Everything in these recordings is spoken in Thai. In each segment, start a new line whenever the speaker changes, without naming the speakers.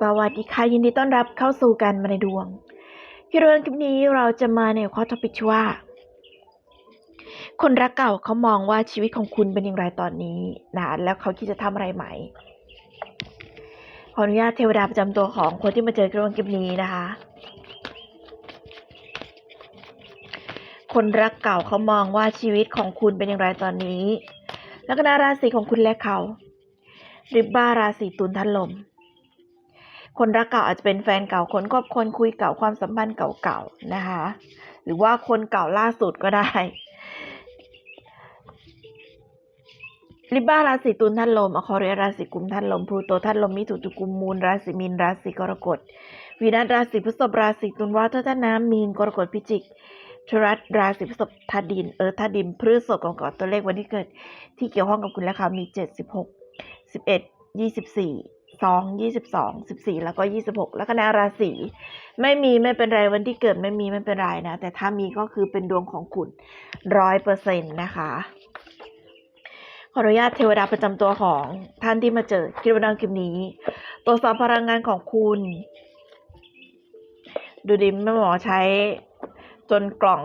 สวัสดีค่ะ ยินดีต้อนรับเข้าสู่การมาในดวงที่เรื่องคลิปนี้เราจะมาในข้อทอปิกว่า คนรักเก่าเขามองว่าชีวิตของคุณเป็นอย่างไรตอนนี้นะแล้วเขาคิดจะทำอะไรใหม่ขออนุญาตเทวดาประจำตัวของคนที่มาเจอเรื่องคลิปนี้นะคะ คนรักเก่าเขามองว่าชีวิตของคุณเป็นอย่างไรตอนนี้ แล้วก็นาราศีของคุณและเขาริบบ้าราศีตุลทันลม คนรักเก่าอาจจะเป็นแฟนเก่าคนคบคนคุยเก่าความสัมพันธ์เก่าๆนะคะ หรือว่าคนเก่าล่าสุดก็ได้ลิบบ้าราศีตุลท่านลมอคอเรียราศีกุมท่านลมพลูโตท่านลมมิถุตุกุมมูลราศีมีนราศีกรกฎวีนัสราศีพฤษภราศีตุลวาทท่านน้ำมีนกรกฎพิจิกชรัตราศีพฤษภธาดินเออธาดินพฤษภก่อนก่อนตัวเลขวันที่เกิด ที่เกี่ยวข้องกับคุณและเขามีเจ็ดสิบหกสิบเอ็ดยี่สิบสี่ สองยี่สิบสองสิบสี่แล้วก็ยี่สิบหกแล้วก็นาราศีไม่มีไม่เป็นไรวันที่เกิดไม่มีไม่เป็นไรนะ แต่ถ้ามีก็คือเป็นดวงของคุณร้อยเปอร์เซ็นต์นะคะ ขออนุญาตเทวดาประจำตัวของท่านที่มาเจอคลิปวิดีโอคลิปนี้ตรวจสอบพลังงานของคุณ ดูดิแม่หมอใช้จนกล่อง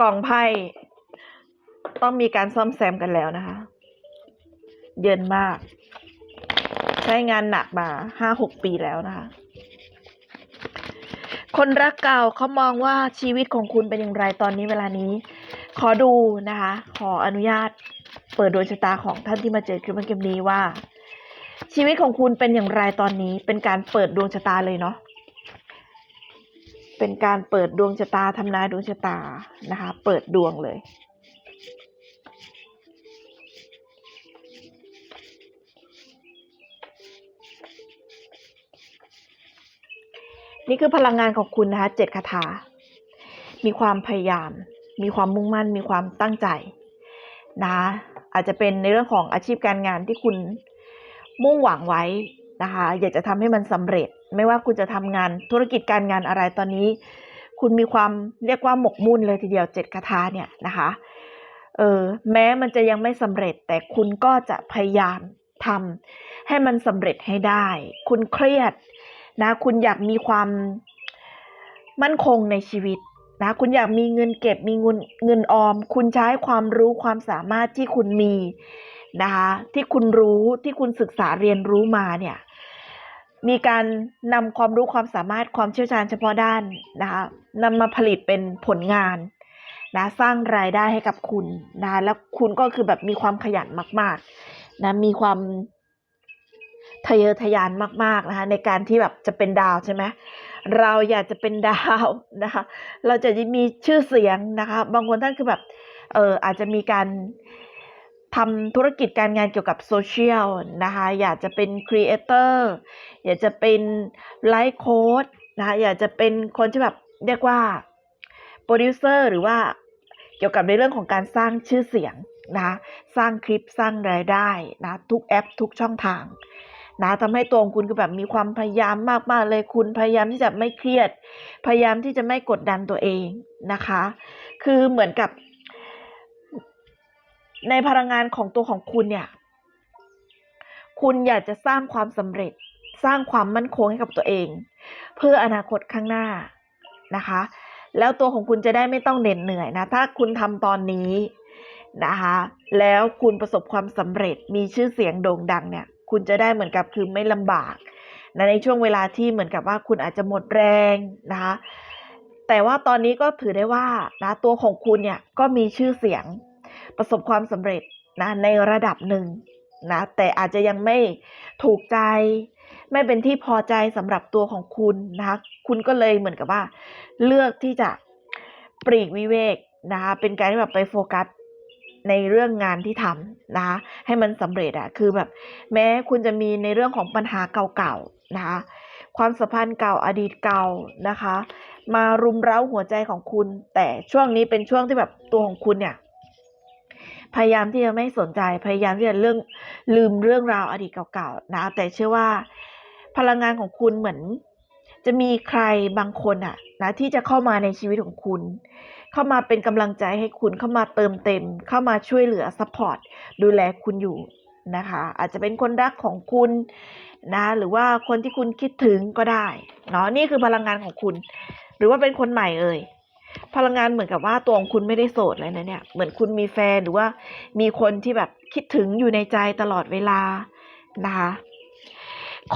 กล่องไพ่ต้องมีการซ่อมแซมกันแล้วนะคะ เยินมาก ใช้งานหนักมาห้าหกปีแล้วนะคะ คนรักเก่าเขามองว่าชีวิตของคุณเป็นอย่างไรตอนนี้เวลานี้ ขอดูนะคะ ขออนุญาตเปิดดวงชะตาของท่านที่มาเจอคลิปเกมนี้ว่า ชีวิตของคุณเป็นอย่างไรตอนนี้ เป็นการเปิดดวงชะตาเลยเนาะเป็นการเปิดดวงชะตาทำนายดวงชะตานะคะ เปิดดวงเลย นี่คือพลังงานของคุณนะคะเจ็ดคาถา มีความพยายาม มีความมุ่งมั่น มีความตั้งใจนะคะอาจจะเป็นในเรื่องของอาชีพการงานที่คุณมุ่งหวังไว้นะคะ อยากจะทำให้มันสำเร็จ ไม่ว่าคุณจะทำงานธุรกิจการงานอะไรตอนนี้ คุณมีความเรียกว่าหมกมุ่นเลยทีเดียวเจ็ดคาถาเนี่ยนะคะเออแม้มันจะยังไม่สำเร็จ แต่คุณก็จะพยายามทำให้มันสำเร็จให้ได้ คุณเครียด นะ คุณอยากมีความมั่นคงในชีวิตนะ คุณอยากมีเงินเก็บมีเงินเงินออม คุณใช้ความรู้ความสามารถที่คุณมีนะคะที่คุณรู้ที่คุณศึกษาเรียนรู้มาเนี่ยมีการนำความรู้ความสามารถความเชี่ยวชาญเฉพาะด้านนะคะนำมาผลิตเป็นผลงานนะสร้างรายได้ให้กับคุณนะแล้วคุณก็คือแบบมีความขยันมากๆนะมีความ ทะเยอทะยานมากๆนะคะในการที่แบบจะเป็นดาวใช่ไหมเราอยากจะเป็นดาวนะคะ เราจะมีชื่อเสียงนะคะ บางคนท่านคือแบบเอออาจจะมีการทำธุรกิจการงานเกี่ยวกับโซเชียลนะคะ อยากจะเป็นครีเอเตอร์อยากจะเป็นไลฟ์โค้ดนะคะอยากจะเป็นคนที่แบบเรียกว่าโปรดิวเซอร์หรือว่าเกี่ยวกับในเรื่องของการสร้างชื่อเสียงนะคะสร้างคลิปสร้างรายได้นะทุกแอปทุกช่องทาง นะทำให้ตัวของคุณคือแบบมีความพยายามมากๆเลยคุณพยายามที่จะไม่เครียด พยายามที่จะไม่กดดันตัวเองนะคะ คือเหมือนกับ ในพลังงานของตัวของคุณเนี่ย คุณอยากจะสร้างความสำเร็จ สร้างความมั่นคงให้กับตัวเอง เพื่ออนาคตข้างหน้านะคะ แล้วตัวของคุณจะได้ไม่ต้องเหน็ดเหนื่อยนะ ถ้าคุณทำตอนนี้นะคะ แล้วคุณประสบความสำเร็จมีชื่อเสียงโด่งดังเนี่ย คุณจะได้เหมือนกับคือไม่ลำบากนะในช่วงเวลาที่เหมือนกับว่าคุณอาจจะหมดแรงนะคะแต่ว่าตอนนี้ก็ถือได้ว่านะตัวของคุณเนี่ยก็มีชื่อเสียงประสบความสำเร็จนะในระดับหนึ่งนะแต่อาจจะยังไม่ถูกใจ ไม่เป็นที่พอใจสำหรับตัวของคุณนะคะคุณก็เลยเหมือนกับว่า เลือกที่จะปลีกวิเวกนะคะเป็นการที่แบบไปโฟกัส ในเรื่องงานที่ทำนะคะให้มันสำเร็จอะคือแบบแม้คุณจะมีในเรื่องของปัญหาเก่าๆนะคะความสัมพันธ์เก่าอดีตเก่านะคะ มารุมเร้าหัวใจของคุณ แต่ช่วงนี้เป็นช่วงที่แบบตัวของคุณเนี่ยพยายามที่จะไม่สนใจพยายามที่จะเรื่องลืมเรื่องราวอดีตเก่าๆนะแต่เชื่อว่าพลังงานของคุณเหมือน จะมีใครบางคนอะนะที่จะเข้ามาในชีวิตของคุณ เข้ามาเป็นกำลังใจให้คุณเข้ามาเติมเต็ม เข้ามาช่วยเหลือซัพพอร์ตดูแลคุณอยู่นะคะ อาจจะเป็นคนรักของคุณนะหรือว่าคนที่คุณคิดถึงก็ได้เนาะนี่คือพลังงานของคุณ หรือว่าเป็นคนใหม่เอ่ยพลังงานเหมือนกับว่าตัวของคุณไม่ได้โสดเลยนะเนี่ยเหมือนคุณมีแฟนหรือว่ามีคนที่แบบคิดถึงอยู่ในใจตลอดเวลานะคะ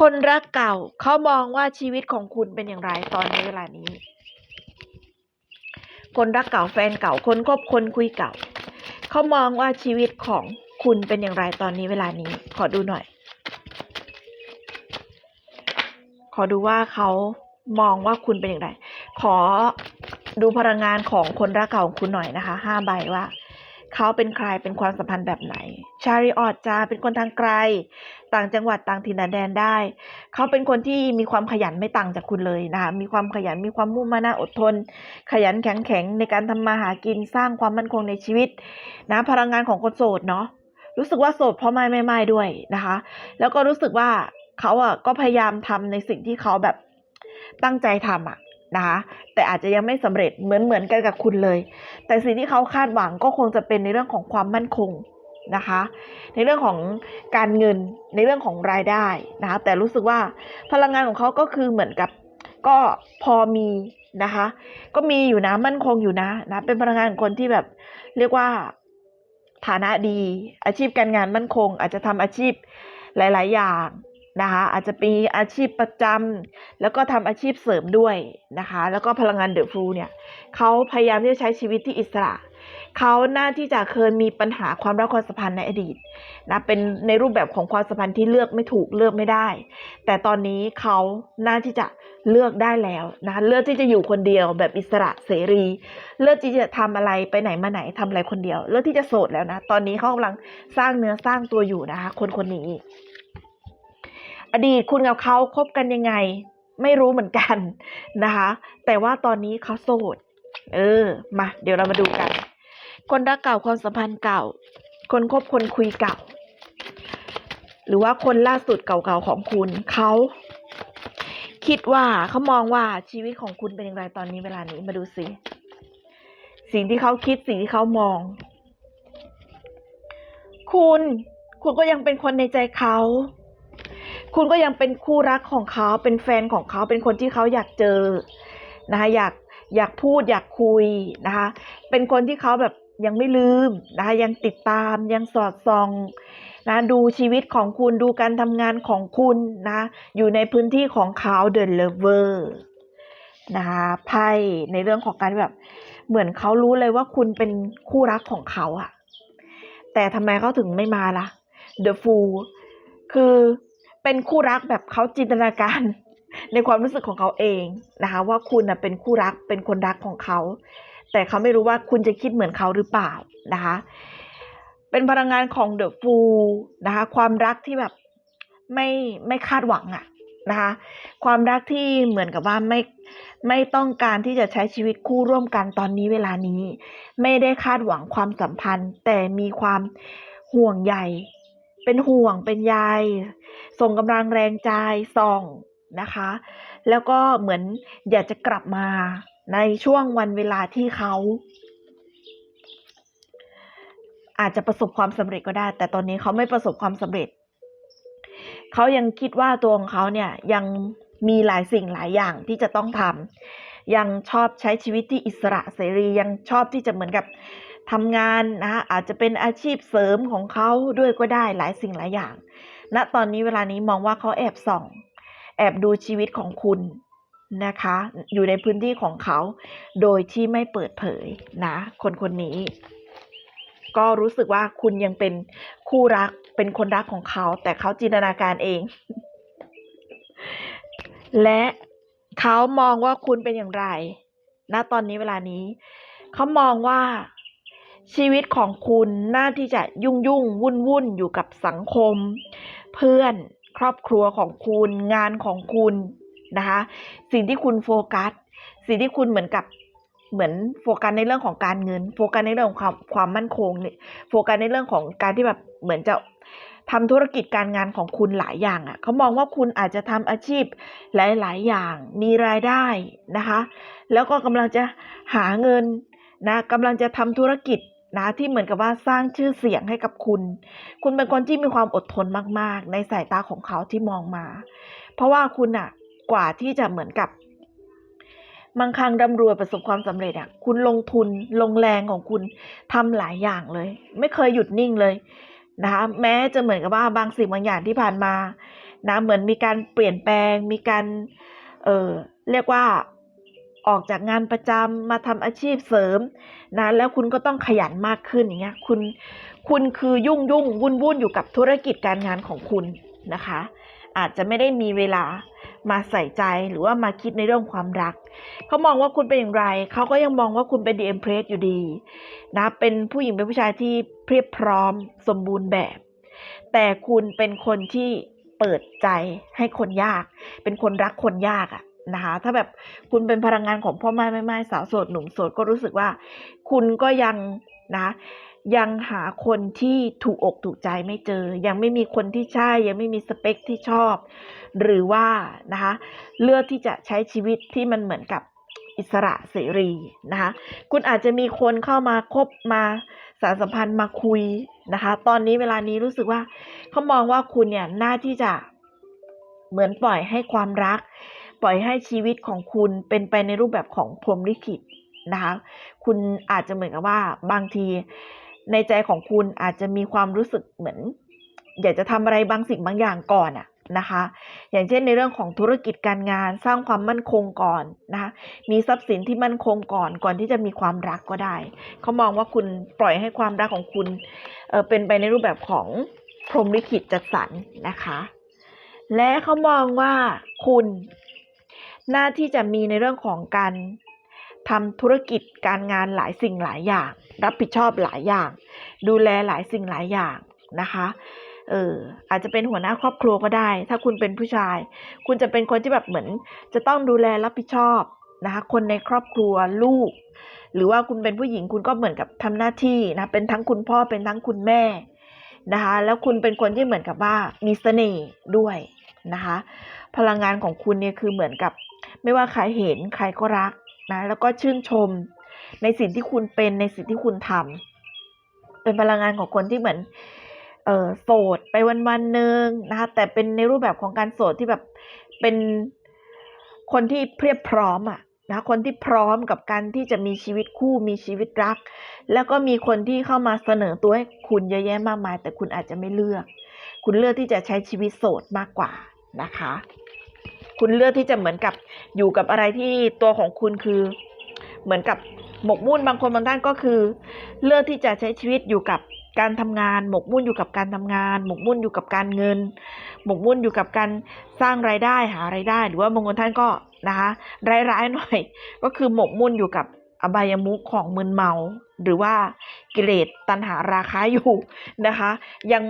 คนรักเก่าเขามองว่าชีวิตของคุณเป็นอย่างไรตอนนี้เวลานี้ คนรักเก่าแฟนเก่าคนคบคนคุยเก่า เขามองว่าชีวิตของคุณเป็นอย่างไรตอนนี้เวลานี้ ขอดูหน่อย ขอดูว่าเขามองว่าคุณเป็นอย่างไร ขอดูพลังงานของคนรักเก่าของคุณหน่อยนะคะห้าใบว่า เขาเป็นใครเป็นความสัมพันธ์แบบไหน ชาริออดจะเป็นคนทางไกล ต่างจังหวัดต่างถิ่นแดนได้ เขาเป็นคนที่มีความขยันไม่ต่างจากคุณเลยนะคะมีความขยันมีความมุ่งมั่นอดทน ขยันแข็งแข็งในการทำมาหากินสร้างความมั่นคงในชีวิต นะพลังงานของคนโสดเนาะรู้สึกว่าโสดเพราะไม่ไม่ไม่ด้วยนะคะ แล้วก็รู้สึกว่าเขาอะก็พยายามทำในสิ่งที่เขาแบบตั้งใจทำอะนะคะแต่อาจจะยังไม่สำเร็จเหมือนเหมือนกันกับคุณเลย แต่สิ่งที่เขาคาดหวังก็คงจะเป็นในเรื่องของความมั่นคง นะคะ ในเรื่องของการเงินในเรื่องของรายได้นะคะ แต่รู้สึกว่าพลังงานของเขาก็คือเหมือนกับก็พอมีนะคะ ก็มีอยู่นะมั่นคงอยู่นะนะ เป็นพลังงานของคนที่แบบเรียกว่าฐานะดี อาชีพการงานมั่นคง อาจจะทำอาชีพหลาย ๆ อย่างนะคะอาจจะมีอาชีพประจำแล้วก็ทำอาชีพเสริมด้วยนะคะ แล้วก็พลังงานเดอะฟูเนี่ยเขาพยายามที่จะใช้ชีวิตที่อิสระ เขาน่าที่จะเคยมีปัญหาความรักความสัมพันธ์ในอดีตนะเป็นในรูปแบบของความสัมพันธ์ที่เลือกไม่ถูกเลือกไม่ได้ แต่ตอนนี้เขาน่าที่จะเลือกได้แล้วนะเลือกที่จะอยู่คนเดียวแบบอิสระเสรี เลือกที่จะทำอะไรไปไหนมาไหนทำอะไรคนเดียว เลือกที่จะโสดแล้วนะ ตอนนี้เขากำลังสร้างเนื้อสร้างตัวอยู่นะคะคนคนนี้ อดีตคุณกับเขาคบกันยังไง ไม่รู้เหมือนกันนะคะ แต่ว่าตอนนี้เขาโสด เออ มา เดี๋ยวเรามาดูกัน คนรักเก่าความสัมพันธ์เก่า คนคบคนคุยเก่า หรือว่าคนล่าสุดเก่าๆของคุณเขาคิดว่าเขามองว่าชีวิตของคุณเป็นอย่างไรตอนนี้เวลานี้มาดูสิ สิ่งที่เขาคิดสิ่งที่เขามอง คุณ คุณก็ยังเป็นคนในใจเขา คุณก็ยังเป็นคู่รักของเขาเป็นแฟนของเขาเป็นคนที่เขาอยากเจอนะคะอยากอยากพูดอยากคุยนะคะ เป็นคนที่เขาแบบ ยังไม่ลืมนะคะยังติดตามยังสอดส่องนะดูชีวิตของคุณดูการทำงานของคุณนะอยู่ในพื้นที่ของเขาเดินเลเวอร์นะคะไพ่ในเรื่องของการแบบ เหมือนเขารู้เลยว่าคุณเป็นคู่รักของเขาอะแต่ทำไมเขาถึงไม่มาล่ะ The Fool คือเป็นคู่รักแบบเขาจินตนาการ ในความรู้สึกของเขาเองนะคะว่าคุณนะเป็นคู่รักเป็นคนรักของเขา แต่เขาไม่รู้ว่าคุณจะคิดเหมือนเขาหรือเปล่านะคะ เป็นพลังงานของเดอะฟูลนะคะ ความรักที่แบบไม่ไม่คาดหวังอะนะคะ ความรักที่เหมือนกับว่าไม่ไม่ต้องการที่จะใช้ชีวิตคู่ร่วมกันตอนนี้เวลานี้ ไม่ได้คาดหวังความสัมพันธ์ แต่มีความห่วงใยเป็นห่วงเป็นใยส่งกำลังแรงใจส่องนะคะ แล้วก็เหมือนอยากจะกลับมา ในช่วงวันเวลาที่เขา อาจจะประสบความสำเร็จก็ได้ แต่ตอนนี้เขาไม่ประสบความสำเร็จ เขายังคิดว่าตัวของเขาเนี่ยยังมีหลายสิ่งหลายอย่างที่จะต้องทำยังชอบใช้ชีวิตที่อิสระเสรียังชอบที่จะเหมือนกับทำงานนะคะอาจจะเป็นอาชีพเสริมของเขาด้วยก็ได้หลายสิ่งหลายอย่างณตอนนี้เวลานี้มองว่าเขาแอบส่อง แอบดูชีวิตของคุณ นะคะ อยู่ในพื้นที่ของเขา โดยที่ไม่เปิดเผยนะ คนคนนี้ ก็รู้สึกว่าคุณยังเป็นคู่รักเป็นคนรักของเขา แต่เขาจินตนาการเอง และเขามองว่าคุณเป็นอย่างไร ณ ตอนนี้เวลานี้ เขามองว่าชีวิตของคุณน่าที่จะยุ่งยุ่งวุ่นวุ่นอยู่กับสังคม เพื่อนครอบครัวของคุณงานของคุณ นะคะ สิ่งที่คุณโฟกัส สิ่งที่คุณเหมือนกับเหมือนโฟกัสในเรื่องของการเงิน โฟกัสในเรื่องของความความมั่นคงเนี่ยโฟกัสในเรื่องของการที่แบบเหมือนจะทำธุรกิจการงานของคุณหลายอย่างอะ่ะเขามองว่าคุณอาจจะทำอาชีพหลาย ๆ อย่างมีรายได้นะคะ แล้วก็กำลังจะหาเงินนะกำลังจะทำธุรกิจนะที่เหมือนกับว่าสร้างชื่อเสียงให้กับคุณ คุณเป็นคนที่มีความอดทนมาก ๆ ในสายตาของเขาที่มองมา เพราะว่าคุณอะ กว่าที่จะเหมือนกับมั่งคั่งร่ำรวยประสบความสำเร็จอะคุณลงทุนลงแรงของคุณทำหลายอย่างเลย ไม่เคยหยุดนิ่งเลยนะคะแม้จะเหมือนกับว่าบางสิ่งบางอย่างที่ผ่านมานะเหมือนมีการเปลี่ยนแปลง มีการเออเรียกว่าออกจากงานประจำมาทำอาชีพเสริมนะแล้วคุณก็ต้องขยันมากขึ้นอย่างเงี้ยคุณคุณคือยุ่งยุ่งวุ่นวุ่นอยู่กับธุรกิจการงานของคุณนะคะ อาจจะไม่ได้มีเวลา มาใส่ใจหรือว่ามาคิดในเรื่องความรัก เขามองว่าคุณเป็นอย่างไร เขาก็ยังมองว่าคุณเป็นดีเอ็มเพรสอยู่ดีนะเป็นผู้หญิงเป็นผู้ชายที่เพียบพร้อมสมบูรณ์แบบ แต่คุณเป็นคนที่เปิดใจให้คนยาก เป็นคนรักคนยากอะนะคะถ้าแบบคุณเป็นพลังงานของพ่อไม้แม่ไม้สาวโสดหนุ่มโสดก็รู้สึกว่า คุณก็ยังนะยังหาคนที่ถูกอกถูกใจไม่เจอ ยังไม่มีคนที่ใช่ยังไม่มีสเปคที่ชอบ หรือว่านะคะเลือกที่จะใช้ชีวิตที่มันเหมือนกับอิสระเสรีนะคะคุณอาจจะมีคนเข้ามาคบมาสารสัมพันธ์มาคุยนะคะ ตอนนี้เวลานี้รู้สึกว่าเขามองว่าคุณเนี่ยน่าที่จะเหมือนปล่อยให้ความรัก ปล่อยให้ชีวิตของคุณเป็นไปในรูปแบบของพรหมลิขิตนะคะคุณอาจจะเหมือนกับว่าบางทีในใจของคุณอาจจะมีความรู้สึกเหมือน อยากจะทำอะไรบางสิ่งบางอย่างก่อนอะ นะคะ อย่างเช่นในเรื่องของธุรกิจการงานสร้างความมั่นคงก่อนนะคะมีทรัพย์สินที่มั่นคงก่อนก่อนที่จะมีความรักก็ได้เขามองว่าคุณปล่อยให้ความรักของคุณเเป็นไปในรูปแบบของพรหมลิขิตจัดสรรนะคะ และเขามองว่าคุณหน้าที่จะมีในเรื่องของการทำธุรกิจการงานหลายสิ่งหลายอย่าง รับผิดชอบหลายอย่าง ดูแลหลายสิ่งหลายอย่างนะคะ เอออาจจะเป็นหัวหน้าครอบครัวก็ได้ ถ้าคุณเป็นผู้ชาย คุณจะเป็นคนที่แบบเหมือน จะต้องดูแลรับผิดชอบนะคะคนในครอบครัวลูก หรือว่าคุณเป็นผู้หญิงคุณก็เหมือนกับทำหน้าที่นะเป็นทั้งคุณพ่อเป็นทั้งคุณแม่นะคะแล้วคุณเป็นคนที่เหมือนกับว่ามีเสน่ห์ด้วยนะคะพลังงานของคุณเนี่ยคือเหมือนกับ ไม่ว่าใครเห็นใครก็รักนะแล้วก็ชื่นชมในสิ่งที่คุณเป็นในสิ่งที่คุณทำเป็นพลังงานของคนที่เหมือน เออโสดไปวันวันหนึ่งนะคะ แต่เป็นในรูปแบบของการโสดที่แบบเป็นคนที่เพียบพร้อมอะนะคนที่พร้อมกับการที่จะมีชีวิตคู่มีชีวิตรัก แล้วก็มีคนที่เข้ามาเสนอตัวให้คุณเยอะแยะมากมาย แต่คุณอาจจะไม่เลือก คุณเลือกที่จะใช้ชีวิตโสดมากกว่านะคะ คุณเลือกที่จะเหมือนกับอยู่กับอะไรที่ตัวของคุณคือเหมือนกับหมกมุ่นบางคนบางท่านก็คือ เลือกที่จะใช้ชีวิตอยู่กับ การทำงาน หมกมุ่นอยู่กับการทำงาน หมกมุ่นอยู่กับการเงิน หมกมุ่นอยู่กับการสร้างรายได้หารายได้ หรือว่าบางคนท่านก็นะคะร้ายๆหน่อย ก็คือหมกมุ่นอยู่กับอบายมุขของมึนเมา หรือว่ากิเลสตัณหาราคะอยู่นะคะ ยัง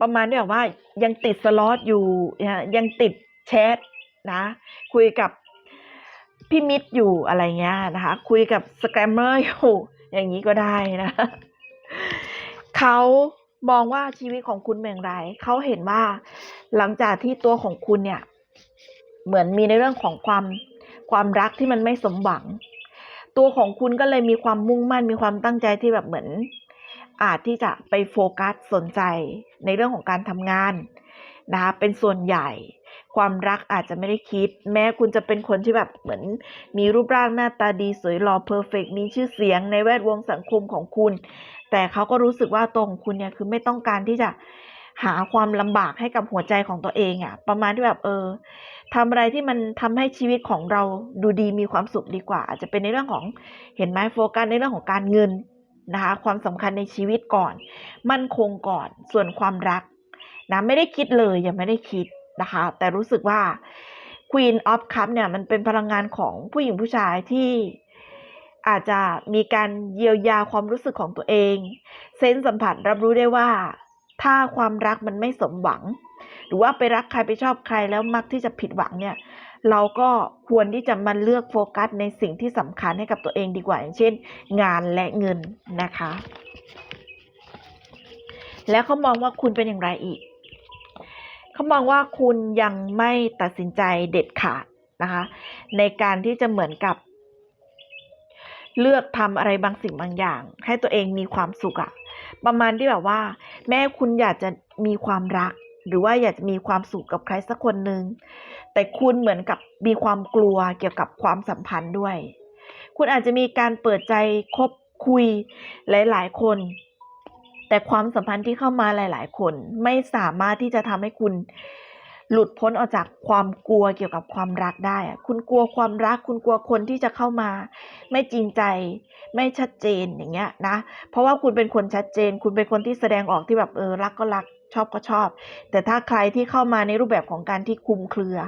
ประมาณที่แบบว่ายังติดสล็อตอยู่ยังติดแชทนะคุยกับพี่มิตรอยู่อะไรเงี้ยนะคะ คุยกับสแกมเมอร์อยู่อย่างนี้ก็ได้นะ เขามองว่าชีวิตของคุณเป็นอย่างไร เขาเห็นว่าหลังจากที่ตัวของคุณเนี่ย เหมือนมีในเรื่องของความความรักที่มันไม่สมหวัง ตัวของคุณก็เลยมีความมุ่งมั่นมีความตั้งใจที่แบบเหมือน อาจที่จะไปโฟกัสสนใจในเรื่องของการทำงานนะคะเป็นส่วนใหญ่ความรักอาจจะไม่ได้คิด แม้คุณจะเป็นคนที่แบบเหมือน มีรูปร่างหน้าตาดีสวยหล่อเพอร์เฟกมีชื่อเสียงในแวดวงสังคมของคุณ แต่เขาก็รู้สึกว่าตัวของคุณเนี่ยคือไม่ต้องการที่จะหาความลำบากให้กับหัวใจของตัวเองอะประมาณที่แบบเออทำอะไรที่มันทำให้ชีวิตของเราดูดีมีความสุขดีกว่า อาจจะเป็นในเรื่องของเห็นไหมโฟกัสในเรื่องของการเงินนะคะ ความสำคัญในชีวิตก่อน มั่นคงก่อนส่วนความรักนะไม่ได้คิดเลยยังไม่ได้คิดนะคะ แต่รู้สึกว่า Queen of Cup เนี่ยมันเป็นพลังงานของผู้หญิงผู้ชายที่ อาจจะมีการเยียวยาความรู้สึกของตัวเอง เซนส์สัมผัสรับรู้ได้ว่า ถ้าความรักมันไม่สมหวัง หรือว่าไปรักใครไปชอบใครแล้วมักที่จะผิดหวังเนี่ย เราก็ควรที่จะมาเลือกโฟกัสในสิ่งที่สำคัญให้กับตัวเองดีกว่าอย่างเช่น งานและเงินนะคะ แล้วเขามองว่าคุณเป็นอย่างไรอีกเขามองว่าคุณยังไม่ตัดสินใจเด็ดขาดนะคะ ในการที่จะเหมือนกับ เลือกทำอะไรบางสิ่งบางอย่าง ให้ตัวเองมีความสุขอะประมาณที่แบบว่า แม้คุณอยากจะมีความรัก หรือว่าอยากจะมีความสุขกับใครสักคนหนึ่งแต่คุณเหมือนกับมีความกลัวเกี่ยวกับความสัมพันธ์ด้วย คุณอาจจะมีการเปิดใจคบคุยหลาย ๆ คน แต่ความสัมพันธ์ที่เข้ามาหลาย ๆ คนไม่สามารถที่จะทำให้คุณ หลุดพ้นออกจากความกลัวเกี่ยวกับความรักได้คุณกลัวความรัก คุณกลัวคนที่จะเข้ามา ไม่จริงใจ ไม่ชัดเจนอย่างเงี้ยนะ เพราะว่าคุณเป็นคนชัดเจน คุณเป็นคนที่แสดงออกที่แบบเออรักก็รักชอบก็ชอบ แต่ถ้าใครที่เข้ามาในรูปแบบของการที่คุมเครือ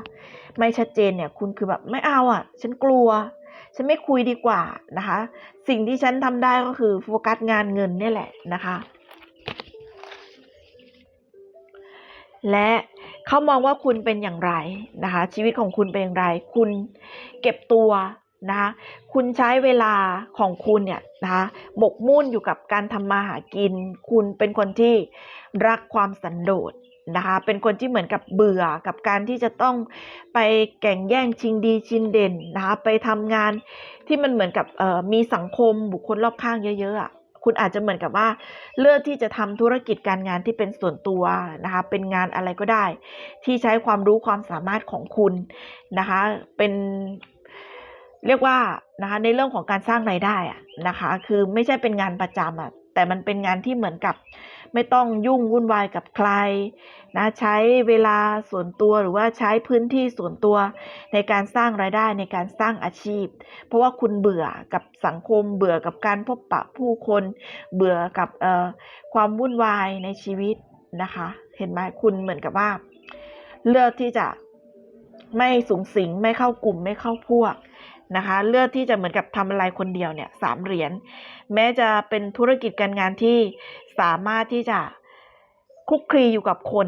ไม่ชัดเจนเนี่ย คุณคือแบบไม่เอาอะ ฉันกลัว ฉันไม่คุยดีกว่านะคะ สิ่งที่ฉันทำได้ก็คือโฟกัสงานเงินนี่แหละนะคะ และเขามองว่าคุณเป็นอย่างไรนะคะ ชีวิตของคุณเป็นอย่างไร คุณเก็บตัวนะคะคุณใช้เวลาของคุณเนี่ยนะคะหมกมุ่นอยู่กับการทำมาหากิน คุณเป็นคนที่รักความสันโดษนะคะเป็นคนที่เหมือนกับเบื่อกับการที่จะต้องไปแข่งแย่งชิงดีชิงเด่นนะคะไปทำงานที่มันเหมือนกับมีสังคมบุคคลรอบข้างเยอะๆอะ คุณอาจจะเหมือนกับว่า เลือกที่จะทำธุรกิจการงานที่เป็นส่วนตัวนะคะเป็นงานอะไรก็ได้ ที่ใช้ความรู้ความสามารถของคุณนะคะเป็นเรียกว่านะคะในเรื่องของการสร้างรายได้อะนะคะคือไม่ใช่เป็นงานประจำอะแต่มันเป็นงานที่เหมือนกับ ไม่ต้องยุ่งวุ่นวายกับใครนะใช้เวลาส่วนตัวหรือว่าใช้พื้นที่ส่วนตัวในการสร้างรายได้ในการสร้างอาชีพ เพราะว่าคุณเบื่อกับสังคมเบื่อกับการพบปะผู้คน เบื่อกับเอ่อความวุ่นวายในชีวิตนะคะ เห็นไหมคุณเหมือนกับว่า เลือกที่จะไม่สูงสิงไม่เข้ากลุ่มไม่เข้าพวก นะคะ เลือกที่จะเหมือนกับทำอะไรคนเดียวเนี่ยสามเหรียญแม้จะเป็นธุรกิจการงานที่สามารถที่จะคลุกคลีอยู่กับคน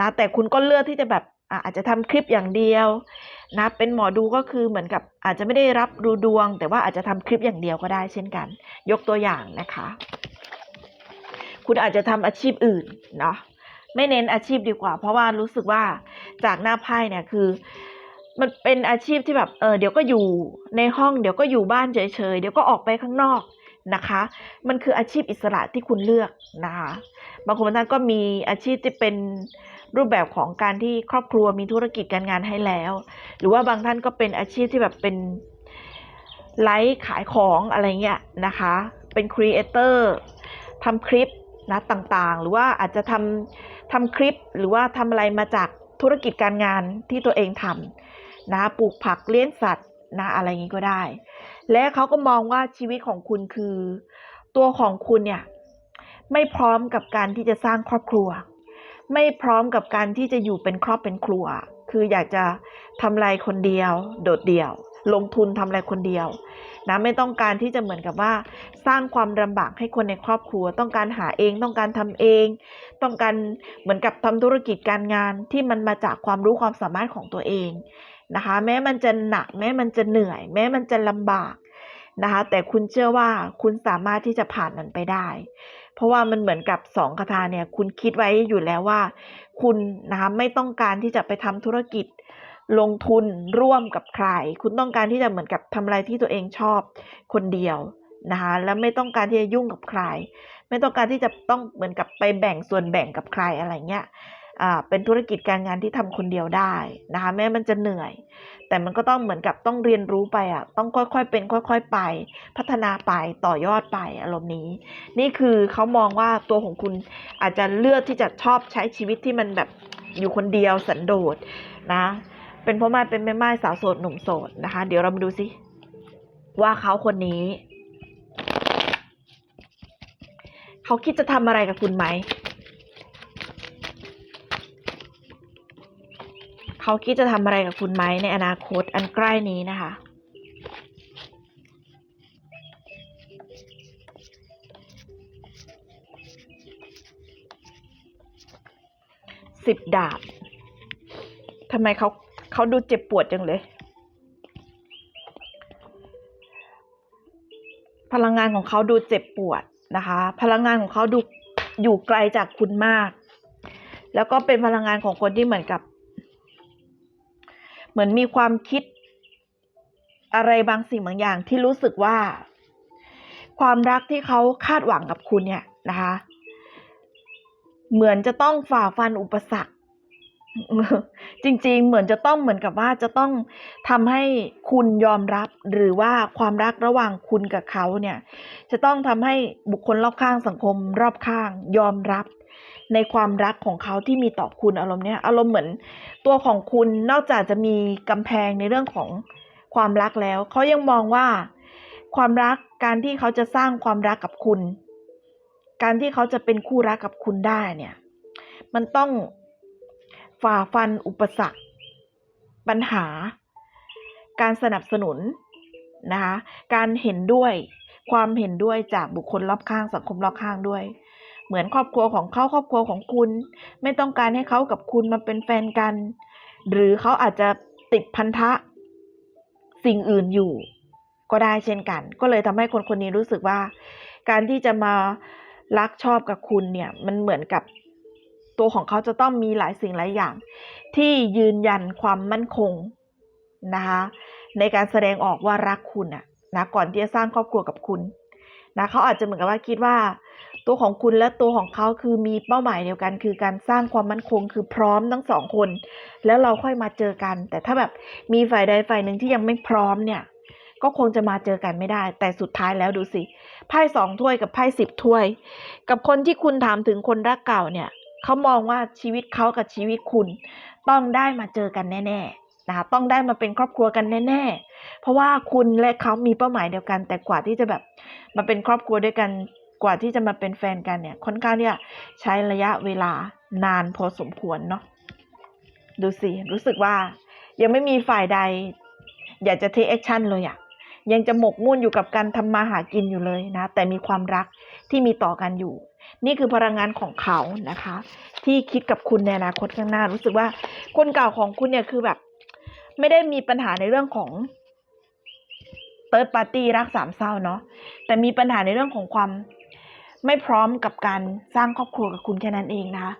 นะแต่คุณก็เลือกที่จะแบบอะอาจจะทำคลิปอย่างเดียวนะเป็นหมอดูก็คือเหมือนกับอาจจะไม่ได้รับดูดวง แต่ว่าอาจจะทำคลิปอย่างเดียวก็ได้เช่นกัน ยกตัวอย่างนะคะ คุณอาจจะทำอาชีพอื่นเนาะไม่เน้นอาชีพดีกว่า เพราะว่ารู้สึกว่าจากหน้าไพ่เนี่ยคือ มันเป็นอาชีพที่แบบเออเดี๋ยวก็อยู่ในห้อง เดี๋ยวก็อยู่บ้านเฉยๆเดี๋ยวก็ออกไปข้างนอกนะคะ มันคืออาชีพอิสระที่คุณเลือกนะคะบางคนบางท่านก็มีอาชีพที่เป็นรูปแบบของการที่ครอบครัวมีธุรกิจการงานให้แล้ว หรือว่าบางท่านก็เป็นอาชีพที่แบบเป็นไลฟ์ขายของอะไรเงี้ยนะคะ เป็นครีเอเตอร์ทำคลิปนะต่างๆ หรือว่าอาจจะทำทำคลิปหรือว่าทำอะไรมาจากธุรกิจการงานที่ตัวเองทำ นะปลูกผักเลี้ยงสัตว์นะอะไรอย่างนี้ก็ได้ และเขาก็มองว่าชีวิตของคุณคือ ตัวของคุณเนี่ยไม่พร้อมกับการที่จะสร้างครอบครัว ไม่พร้อมกับการที่จะอยู่เป็นครอบเป็นครัว คืออยากจะทำอะไรคนเดียว โดดเดี่ยว ลงทุนทำอะไรคนเดียวนะไม่ต้องการที่จะเหมือนกับว่า สร้างความลำบากให้คนในครอบครัว ต้องการหาเองต้องการทำเอง ต้องการเหมือนกับทำธุรกิจการงานที่มันมาจากความรู้ความสามารถของตัวเอง นะคะ แม้มันจะหนัก แม้มันจะเหนื่อย แม้มันจะลำบากนะคะ แต่คุณเชื่อว่าคุณสามารถที่จะผ่านมันไปได้ เพราะว่ามันเหมือนกับสองคาถาเนี่ย คุณคิดไว้อยู่แล้วว่า คุณนะคะไม่ต้องการที่จะไปทำธุรกิจลงทุนร่วมกับใคร คุณต้องการที่จะเหมือนกับทำอะไรที่ตัวเองชอบคนเดียวนะคะแล้วไม่ต้องการที่จะยุ่งกับใคร ไม่ต้องการที่จะต้องเหมือนกับไปแบ่งส่วนแบ่งกับใครอะไรเงี้ย เป็นธุรกิจการงานที่ทำคนเดียวได้นะคะแม้มันจะเหนื่อย แต่มันก็ต้องเหมือนกับต้องเรียนรู้ไปอะต้องค่อยๆเป็น ค่อย ๆไป พัฒนาไปต่อยอดไปอารมณ์นี้ นี่คือเขามองว่าตัวของคุณอาจจะเลือกที่จะชอบใช้ชีวิตที่มันแบบอยู่คนเดียวสันโดษนะเป็นพ่อไม้เป็นแม่ไม้สาวโสดหนุ่มโสดนะคะ เดี๋ยวเรามาดูสิว่าเขาคนนี้ เขาคิดจะทำอะไรกับคุณไหม เขาคิดจะทำอะไรกับคุณไหมในอนาคตอันใกล้นี้นะคะ สิบดาบทำไมเขาเขาดูเจ็บปวดจังเลย พลังงานของเขาดูเจ็บปวดนะคะ พลังงานของเขาดูอยู่ไกลจากคุณมาก แล้วก็เป็นพลังงานของคนที่เหมือนกับ เหมือนมีความคิด อะไรบางสิ่งบางอย่างที่รู้สึกว่า ความรักที่เขาคาดหวังกับคุณเนี่ยนะคะ เหมือนจะต้องฝ่าฟันอุปสรรคจริงๆ เหมือนจะต้องเหมือนกับว่าจะต้องทำให้คุณยอมรับหรือว่าความรักระหว่างคุณกับเขาเนี่ย จะต้องทำให้บุคคลรอบข้างสังคมรอบข้างยอมรับ ในความรักของเขาที่มีต่อคุณอารมณ์เนี้ยอารมณ์เหมือนตัวของคุณนอกจากจะมีกำแพงในเรื่องของความรักแล้ว เขายังมองว่า ความรักการที่เขาจะสร้างความรักกับคุณ การที่เขาจะเป็นคู่รักกับคุณได้เนี่ย มันต้องฝ่าฟันอุปสรรค ปัญหา การสนับสนุนนะคะการเห็นด้วยความเห็นด้วยจากบุคคลรอบข้างสังคมรอบข้างด้วย เหมือนครอบครัวของเขาครอบครัวของคุณ ไม่ต้องการให้เขากับคุณมาเป็นแฟนกัน หรือเขาอาจจะติดพันธะ สิ่งอื่นอยู่ ก็ได้เช่นกัน ก็เลยทำให้คนคนนี้รู้สึกว่า การที่จะมารักชอบกับคุณเนี่ย มันเหมือนกับตัวของเขาจะต้องมีหลายสิ่งหลายอย่าง ที่ยืนยันความมั่นคงนะคะในการแสดงออกว่ารักคุณอะนะก่อนที่จะสร้างครอบครัวกับคุณนะเขาอาจจะเหมือนกับว่าคิดว่า ตัวของคุณและตัวของเขาคือมีเป้าหมายเดียวกัน คือการสร้างความมั่นคงคือพร้อมทั้งสองคน แล้วเราค่อยมาเจอกัน แต่ถ้าแบบมีฝ่ายใดฝ่ายหนึ่งที่ยังไม่พร้อมเนี่ย ก็คงจะมาเจอกันไม่ได้ แต่สุดท้ายแล้วดูสิไพ่สองถ้วยกับไพ่สิบถ้วย กับคนที่คุณถามถึงคนรักเก่าเนี่ยเขามองว่าชีวิตเขากับชีวิตคุณ ต้องได้มาเจอกันแน่ๆนะคะต้องได้มาเป็นครอบครัวกันแน่ๆเพราะว่าคุณและเขามีเป้าหมายเดียวกัน แต่กว่าที่จะแบบมาเป็นครอบครัวด้วยกัน กว่าที่จะมาเป็นแฟนกันเนี่ย ค่อนข้างที่จะใช้ระยะเวลานานพอสมควรเนาะดูสิ รู้สึกว่า ยังไม่มีฝ่ายใด อยากจะ take action เลยอะยังจะหมกมุ่นอยู่กับการทำมาหากินอยู่เลยนะ แต่มีความรักที่มีต่อกันอยู่ นี่คือพลังงานของเขานะคะ ที่คิดกับคุณในอนาคตข้างหน้า รู้สึกว่าคนเก่าของคุณเนี่ยคือแบบ ไม่ได้มีปัญหาในเรื่องของเติร์ดปาร์ตี้รักสามเศร้าเนาะแต่มีปัญหาในเรื่องของความ ไม่พร้อมกับการสร้างครอบครัวกับคุณแค่นั้นเองนะคะ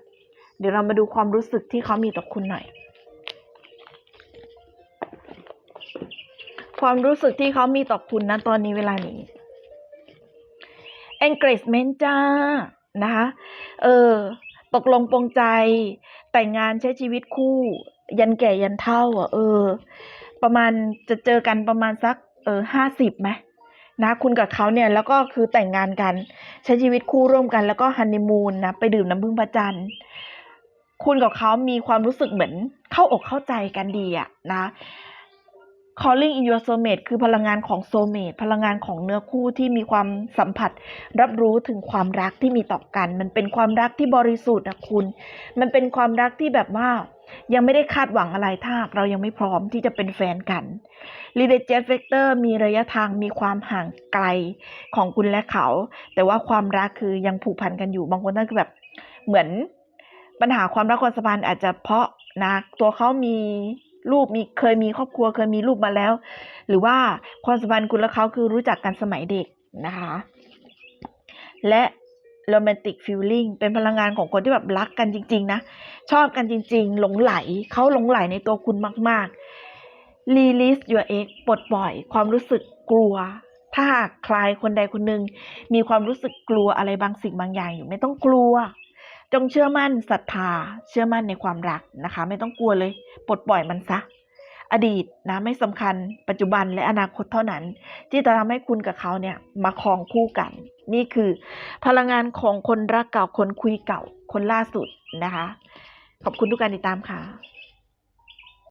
เดี๋ยวเรามาดูความรู้สึกที่เขามีต่อคุณหน่อย ความรู้สึกที่เขามีต่อคุณนะตอนนี้เวลานี้ engagement จ้า นะคะ เออ ตกลงปรงใจ แต่งงานใช้ชีวิตคู่ ยันแก่ยันเท่าอะ เออ ประมาณจะเจอกันประมาณสัก เออห้าสิบไหม นะคุณกับเขาเนี่ยแล้วก็คือแต่งงานกัน ใช้ชีวิตคู่ร่วมกันแล้วก็ฮันนีมูนนะไปดื่มน้ำพึ่งพระจันทร์คุณกับเขามีความรู้สึกเหมือนเข้าอกเข้าใจกันดีอะนะ calling in your soulmate คือพลังงานของ soulmate พลังงานของเนื้อคู่ที่มีความสัมผัส รับรู้ถึงความรักที่มีต่อกัน มันเป็นความรักที่บริสุทธิ์นะคุณ มันเป็นความรักที่แบบว่า ยังไม่ได้คาดหวังอะไรถ้าเรายังไม่พร้อมที่จะเป็นแฟนกัน r e l a t i o n Factor มีระยะทางมีความห่างไกลของคุณและเขา แต่ว่าความรักคือยังผูกพันกันอยู่ บางคนนั่นคือแบบเหมือนปัญหาความรักความสัมพันธ์อาจจะเพราะนะตัวเขามีลูกมีเคยมีครอบครัวเคยมีลูกมาแล้ว หรือว่าความสัมพันธ์คุณและเขาคือรู้จักกันสมัยเด็กนะคะ และ โรแมนติกฟิลลิ่งเป็นพลังงานของคนที่แบบรักกันจริง ๆ นะ ชอบกันจริง ๆ หลงไหลเขาหลงไหลในตัวคุณมากๆ release your ex ปลดปล่อย ความรู้สึกกลัว ถ้าหากใครคนใดคนหนึ่งมีความรู้สึกกลัวอะไรบางสิ่งบางอย่างอยู่ไม่ต้องกลัว จงเชื่อมั่นศรัทธา เชื่อมั่นในความรักนะคะ ไม่ต้องกลัวเลย ปลดปล่อยมันซะ อดีตนะไม่สำคัญ ปัจจุบันและอนาคตเท่านั้น ที่จะทำให้คุณกับเขาเนี่ยมาครองคู่กัน นี่คือ พลังงานของคนรักเก่าคนคุยเก่าคนล่าสุดนะคะ ขอบคุณทุกการติดตามค่ะ